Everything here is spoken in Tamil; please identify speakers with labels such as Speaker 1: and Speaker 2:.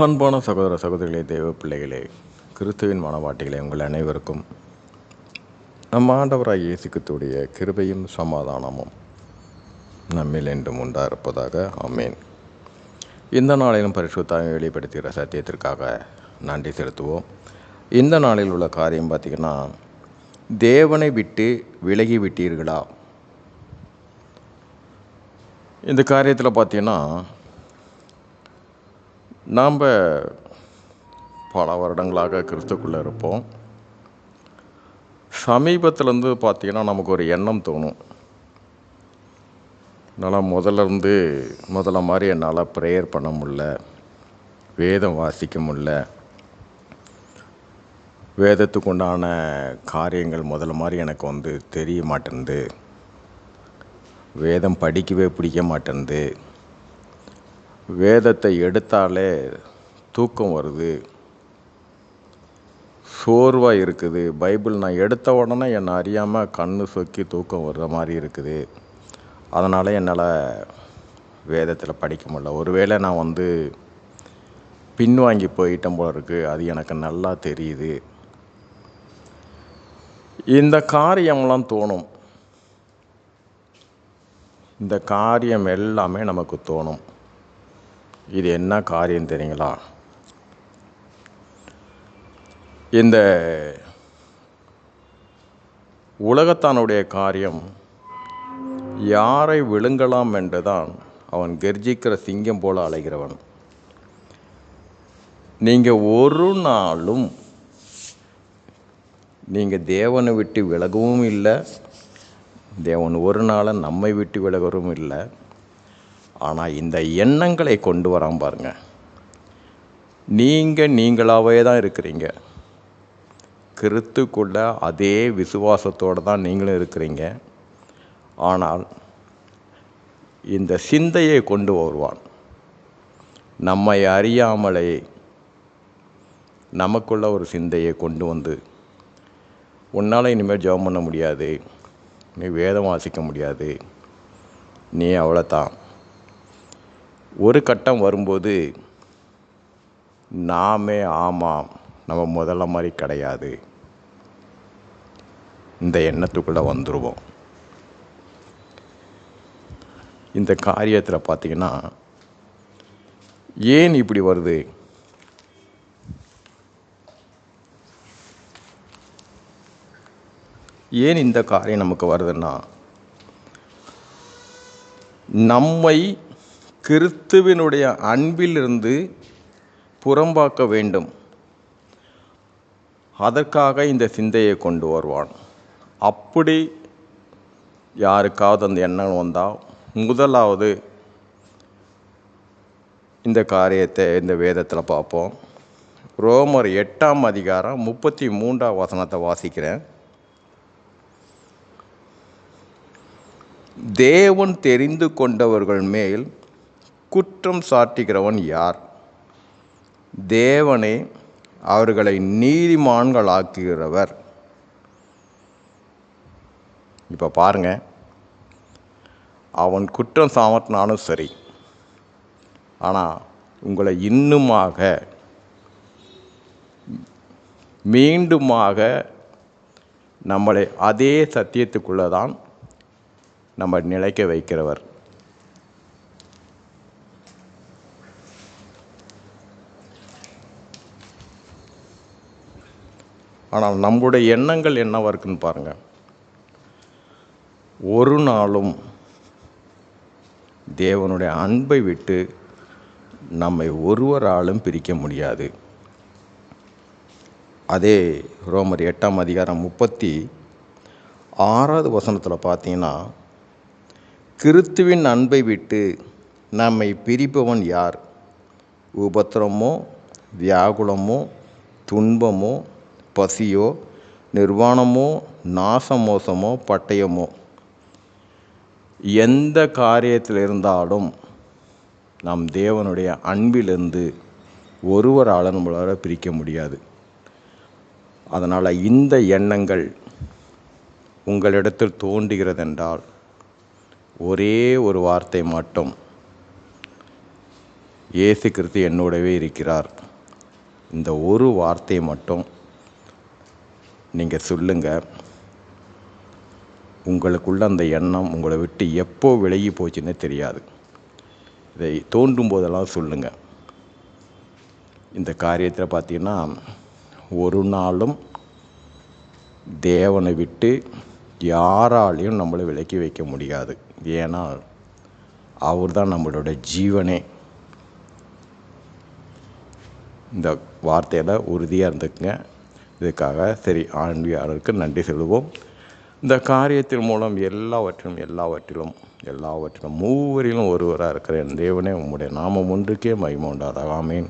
Speaker 1: அன்பான சகோதர சகோதரிகளே தெய்வ பிள்ளைகளே கிறிஸ்துவின் மனவாட்டிகளே உங்கள் அனைவருக்கும் நம் ஆண்டவராக இயேசுக்கத்துடைய கிருபையும் சமாதானமும் நம்மில் என்றும் உண்டா இருப்பதாக அமேன் இந்த நாளிலும் பரிசுத்தாக வெளிப்படுத்துகிற சத்தியத்திற்காக நன்றி செலுத்துவோம். இந்த நாளில் உள்ள காரியம் பார்த்திங்கன்னா தேவனை விட்டு விலகி விட்டீர்களா? இந்த காரியத்தில் பார்த்தீங்கன்னா நாம் பல வருடங்களாக கிறிஸ்துக்குள்ளே இருப்போம். சமீபத்திலேருந்து பார்த்திங்கன்னா நமக்கு ஒரு எண்ணம் தோணும். என்னால் முதல்ல இருந்து முதல்ல மாதிரி என்னால் ப்ரேயர் பண்ண முடில வேதம் வாசிக்க முடில வேதத்துக்கு உண்டான காரியங்கள் முதல்ல மாதிரி எனக்கு வந்து தெரிய மாட்டேன்து வேதம் படிக்கவே பிடிக்க மாட்டேன்து வேதத்தை எடுத்தாலே தூக்கம் வருது. சோர்வாக இருக்குது. பைபிள் நான் எடுத்த உடனே என்னை அறியாமல் கண்ணு சொக்கி தூக்கம் வர்ற மாதிரி இருக்குது. அதனால் என்னால் வேதத்தில் படிக்க முடியல. ஒருவேளை நான் வந்து பின்வாங்கி போயிட்டேன் போல இருக்குது அது எனக்கு நல்லா தெரியுது. இந்த காரியம்லாம் தோணும். இந்த காரியம் எல்லாமே நமக்கு தோணும். இது என்ன காரியம் தெரியுங்களா? இந்த உலகத்தானுடைய காரியம் யாரை விழுங்கலாம் என்றுதான் அவன் கர்ஜிக்கிற சிங்கம் போல அலைகிறவன். நீங்கள் ஒரு நாளும் நீங்கள் தேவனை விட்டு விலகவும் இல்லை. தேவன் ஒரு நாளும் நம்மை விட்டு விலகவும் இல்லை. ஆனால் இந்த எண்ணங்களை கொண்டு வரான் பாருங்க. நீங்கள் நீங்களாகவே தான் இருக்கிறீங்க. கிறித்துக்குள்ள அதே விசுவாசத்தோடு தான் நீங்களும் இருக்கிறீங்க. ஆனால் இந்த சிந்தையை கொண்டு வருவான். நம்மை அறியாமலே நமக்குள்ள ஒரு சிந்தையை கொண்டு வந்து உன்னால் இனிமேல் ஜெபம் பண்ண முடியாது. நீ வேதம் வாசிக்க முடியாது. நீ அவ்வளோதான் ஒரு கட்டம் வரும்போது நாமே ஆமாம் நம்ம முதல்ல மாதிரி கிடையாது. இந்த எண்ணத்துக்குள்ளே வந்துடுவோம் இந்த காரியத்தில் பார்த்தீங்கன்னா ஏன் இப்படி வருது? ஏன் இந்த காரியம் நமக்கு வருதுன்னா நம்மை கிறிஸ்துவினுடைய அன்பிலிருந்து புறம்பாக்க வேண்டும். அதற்காக இந்த சிந்தையை கொண்டு வருவான். அப்படி யாருக்காவது அந்த எண்ணம் வந்தால் முதலாவது இந்த காரியத்தை இந்த வேதத்தில் பார்ப்போம். ரோமர் எட்டாம் அதிகாரம் முப்பத்தி மூன்றாம் வசனத்தை வாசிக்கிறேன். தேவன் தெரிந்து கொண்டவர்கள் மேல் குற்றம் சாட்டுகிறவன் யார்? தேவனே அவர்களை நீதிமான்களாக்குகிறவர். இப்போ பாருங்க அவன் குற்றம் சாமட்டினாலும் சரி ஆனால் உங்களை இன்னுமாக மீண்டுமாக நம்மளை அதே சத்தியத்துக்குள்ளே தான் நம்ம நிலைக்க வைக்கிறவர். ஆனால் நம்முடைய எண்ணங்கள் என்னவா இருக்குன்னு பாருங்கள் ஒரு நாளும் தேவனுடைய அன்பை விட்டு நம்மை ஒருவராலும் பிரிக்க முடியாது. அதே ரோமர் எட்டாம் அதிகாரம் முப்பத்தி ஆறாவது வசனத்தில் பார்த்தீங்கன்னா கிறித்துவின் அன்பை விட்டு நம்மை பிரிப்பவன் யார்? உபத்திரமோ வியாகுலமோ துன்பமோ பசியோ நிர்வாணமோ நாசமோசமோ பட்டயமோ. எந்த காரியத்தில் இருந்தாலும் நம் தேவனுடைய அன்பிலிருந்து ஒருவரால் நம்மளால் பிரிக்க முடியாது. அதனால் இந்த எண்ணங்கள் உங்களிடத்தில் தோன்றுகிறதென்றால் ஒரே ஒரு வார்த்தை மட்டும். இயேசு கிறிஸ்து என்னோடவே இருக்கிறார். இந்த ஒரு வார்த்தை மட்டும் நீங்கள் சொல்லுங்கள் உங்களுக்குள்ள அந்த எண்ணம் உங்களை விட்டு எப்போ விலகி போச்சுன்னே தெரியாது. இதை தோன்றும் போதெல்லாம் சொல்லுங்கள் இந்த காரியத்தில் பார்த்தீங்கன்னா ஒரு நாளும் தேவனை விட்டு யாராலையும் நம்மளை விலக்கி வைக்க முடியாது. ஏன்னா அவர் தான் நம்மளோட ஜீவனே. இந்த வார்த்தையில் உறுதியாக இருந்துக்குங்க. இதுக்காக சரி ஆண்மையாளருக்கு நன்றி செலுவோம் இந்த காரியத்தின் மூலம் எல்லாவற்றிலும் எல்லாவற்றிலும் எல்லாவற்றிலும் மூவரிலும் ஒருவராக இருக்கிற என் தேவனே உம்முடைய நாமம் ஒன்றுக்கே மகிமை உண்டாதாக ஆமேன்.